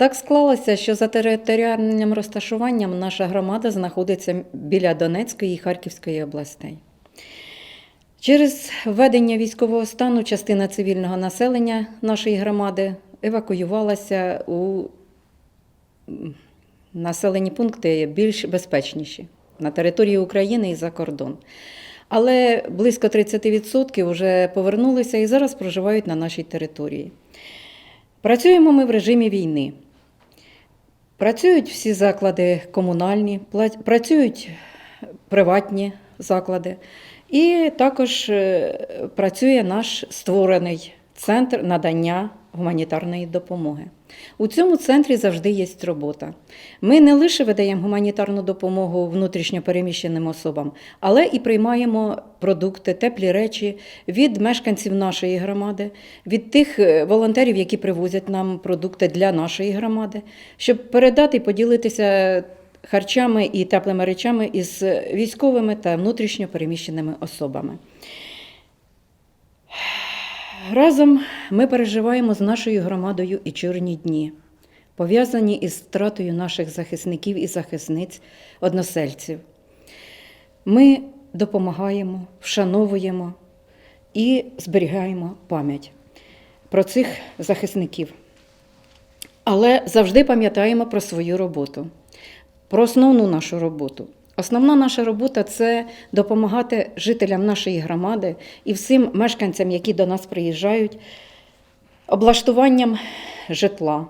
Так склалося, що за територіальним розташуванням наша громада знаходиться біля Донецької і Харківської областей. Через введення військового стану частина цивільного населення нашої громади евакуювалася у населені пункти більш безпечніші на території України і за кордон. Але близько 30% вже повернулися і зараз проживають на нашій території. Працюємо ми в режимі війни. Працюють всі заклади комунальні, працюють приватні заклади. І також е, працює наш створений центр надання гуманітарної допомоги. У цьому центрі завжди є робота. Ми не лише видаємо гуманітарну допомогу внутрішньопереміщеним особам, але і приймаємо продукти, теплі речі від мешканців нашої громади, від тих е, волонтерів, які привозять нам продукти для нашої громади, щоб передати і поділитися харчами і теплими речами із військовими та внутрішньо переміщеними особами. Разом ми переживаємо з нашою громадою і чорні дні, пов'язані із втратою наших захисників і захисниць, односельців. Ми допомагаємо, вшановуємо і зберігаємо пам'ять про цих захисників. Але завжди пам'ятаємо про свою роботу, про основну нашу роботу. Основна наша робота це допомагати жителям нашої громади і всім мешканцям, які до нас приїжджають, облаштуванням житла,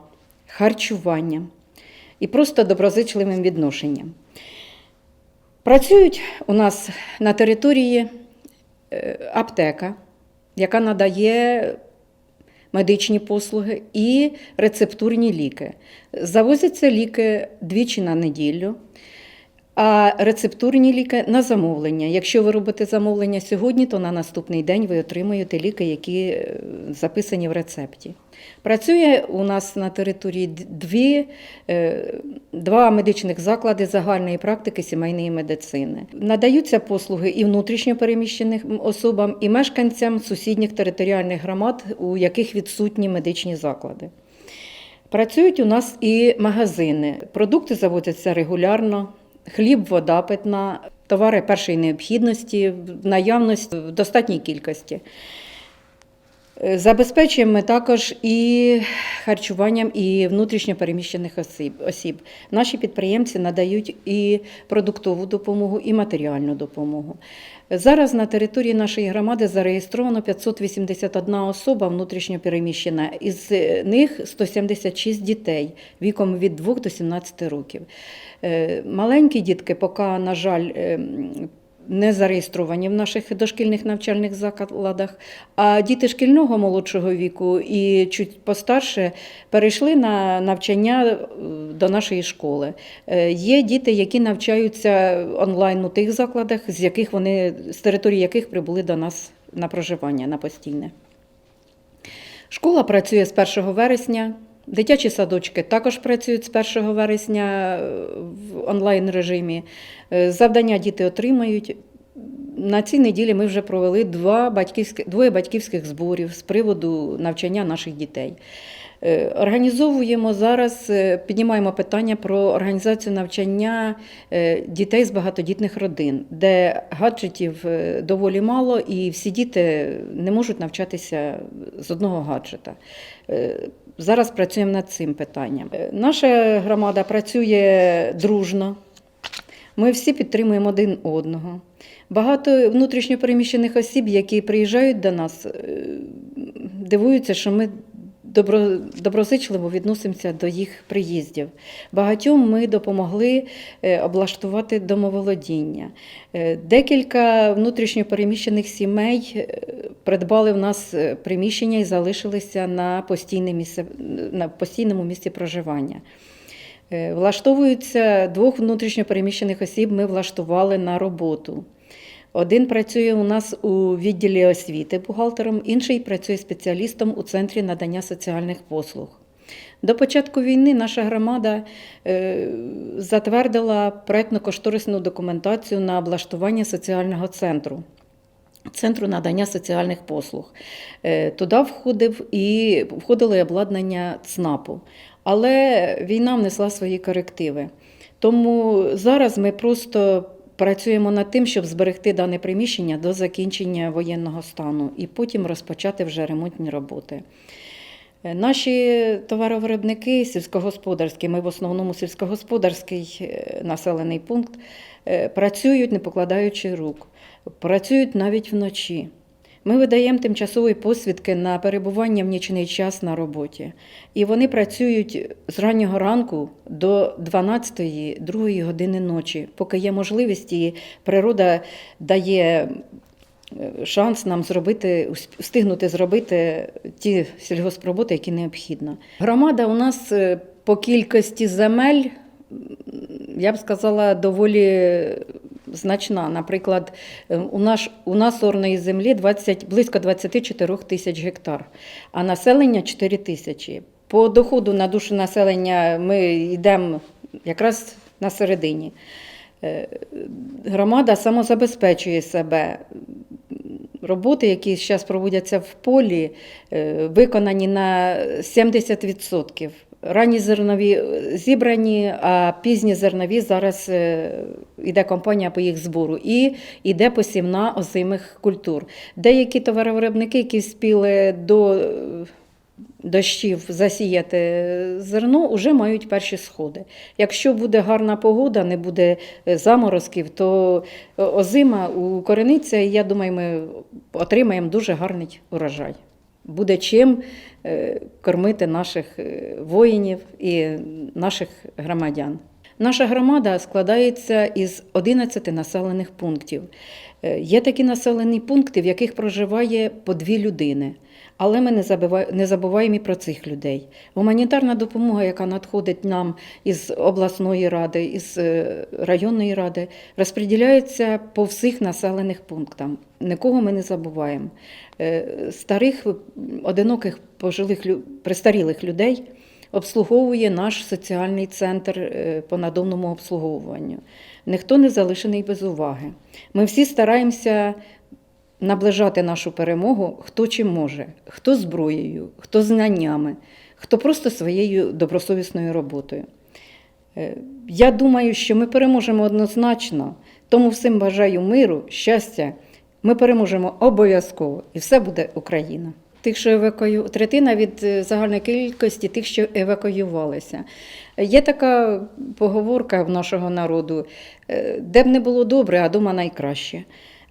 харчуванням і просто доброзичливим відношенням. Працюють у нас на території е, аптека, яка надає медичні послуги і рецептурні ліки. Завозяться ліки двічі на неділю, а рецептурні ліки на замовлення. Якщо ви робите замовлення сьогодні, то на наступний день ви отримуєте ліки, які е, записані в рецепті. Працює у нас на території дві, е, два медичних заклади загальної практики сімейної медицини. Надаються послуги і внутрішньо переміщених особам, і мешканцям сусідніх територіальних громад, у яких відсутні медичні заклади. Працюють у нас і магазини. Продукти завозяться регулярно. Хліб, вода питна, товари першої необхідності, наявності в достатній кількості. Е, Забезпечуємо ми також і харчуванням і внутрішньо переміщених осіб. Наші підприємці надають і продуктову допомогу, і матеріальну допомогу. Зараз на території нашої громади зареєстровано 581 особа внутрішньо переміщена, із них 176 дітей віком від 2 до 17 років. Е, Маленькі дітки, поки, на жаль, ем, не зареєстровані в наших дошкільних навчальних закладах, а діти шкільного молодшого віку і чуть постарше перейшли на навчання е, до нашої школи. Е, Є діти, які навчаються онлайн у тих закладах, з яких вони з території яких прибули до нас на проживання на постійне. Школа працює з 1 вересня. Дитячі садочки також працюють з 1 вересня е, в онлайн режимі. Е, Завдання діти отримають. На цій неділі ми вже провели два батьківські, двоє батьківських зборів з приводу навчання наших дітей. Е, Організовуємо зараз, е, піднімаємо питання про організацію навчання е, дітей з багатодітних родин, де гаджетів доволі мало, і всі діти не можуть навчатися з одного гаджета. Зараз працюємо над цим питанням. Наша громада працює дружно. Ми всі підтримуємо один одного. Багато внутрішньопереміщених осіб, які приїжджають до нас, е, дивуються, що ми добро, доброзичливо відносимося до їх приїздів. Багатьом ми допомогли е, облаштувати домоволодіння. Е, Декілька внутрішньопереміщених сімей придбали в нас приміщення і залишилися на, місце, на постійному місці проживання. Е, Влаштовуються двох внутрішньопереміщених осіб. Ми влаштували на роботу. Один працює у нас у відділі освіти бухгалтером, інший працює спеціалістом у центрі надання соціальних послуг. До початку війни наша громада е, затвердила проєктно-кошторисну документацію на облаштування соціального центру. Центру надання соціальних послуг. Е, Туди входив і входило і обладнання ЦНАПу. Але війна внесла свої корективи. Тому зараз ми просто працюємо над тим, щоб зберегти дане приміщення до закінчення воєнного стану і потім розпочати вже ремонтні роботи. Е, Наші товаровиробники сільськогосподарські, ми в основному сільськогосподарський е, населений пункт, е, працюють, не покладаючи рук, працюють навіть вночі. Ми видаємо тимчасові посвідки на перебування в нічний час на роботі. І вони працюють з раннього ранку до 12-2 години ночі, поки є можливість, і природа дає е, шанс нам зробити, встигнути зробити ті сільгоспроботи, які необхідно. Громада у нас е, по кількості земель, я б сказала, доволі значна. Наприклад, е, у нас, у нас орної землі 20, близько 24 тисяч гектар, а населення 4 тисячі. По доходу на душу населення ми йдемо якраз на середині. Е, Громада самозабезпечує себе. Роботи, які зараз проводяться в полі, е, виконані на 70%. Ранні зернові е, зібрані, а пізні зернові зараз е, йде кампанія по їх збору і йде посівна озимих культур. Деякі товаровиробники, які спіли до е, дощів засіяти зерно, вже мають перші сходи. Якщо буде гарна погода, не буде заморозків, то озима укорениться, і я думаю, ми отримаємо дуже гарний урожай. Буде чим е, кормити наших е, воїнів і наших громадян. Наша громада складається із 11 населених пунктів. Е, Є такі населені пункти, в яких проживає по дві людини. Але ми не забуваємо і про цих людей. Гуманітарна допомога, яка надходить нам із обласної ради, із е, районної ради, розподіляється по всіх населених пунктах. Нікого ми не забуваємо. Е, Старих, одиноких пожилих престарілих людей обслуговує наш соціальний центр е, по надомному обслуговуванню. Ніхто не залишений без уваги. Ми всі стараємося наближати нашу перемогу хто чим може, хто зброєю, хто знаннями, хто просто своєю добросовісною роботою. Е, Я думаю, що ми переможемо однозначно, тому всім бажаю миру, щастя. Ми переможемо обов'язково, і все буде Україна. Тих, що евакую... третина від е, загальної кількості тих, що евакуювалися. Є така поговорка в нашого народу: е, де б не було добре, а дома найкраще.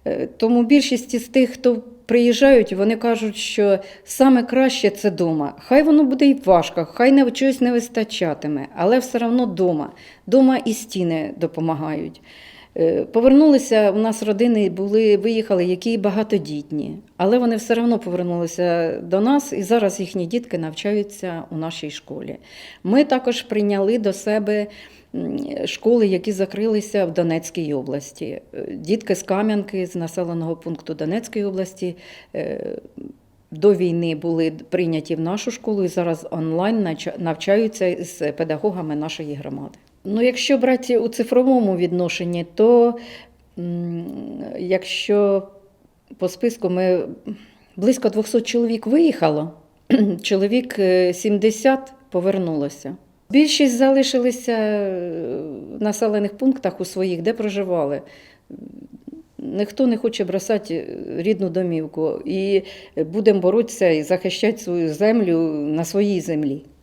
Е, Тому більшість із тих, хто приїжджають, вони кажуть, що саме краще це дома. Хай воно буде і важко, хай не чогось не вистачатиме, але все одно дома. Дома і стіни допомагають. Е, Повернулися у нас родини, були, виїхали, які багатодітні, але вони все одно повернулися до нас, і зараз їхні дітки навчаються у нашій школі. Ми також прийняли до себе школи, які закрилися в Донецькій області. Е, Дітки з Кам'янки, з населеного пункту Донецької області. е, До війни були прийняті в нашу школу і зараз онлайн навчаються з педагогами нашої громади. Ну, якщо брати у цифровому відношенні, то якщо по списку ми близько 200 чоловік виїхало, чоловік е, 70 повернулося. Більшість залишилися е, в населених пунктах у своїх, де проживали. Ніхто не хоче бросати рідну домівку і будемо боротися і захищати свою землю на своїй землі.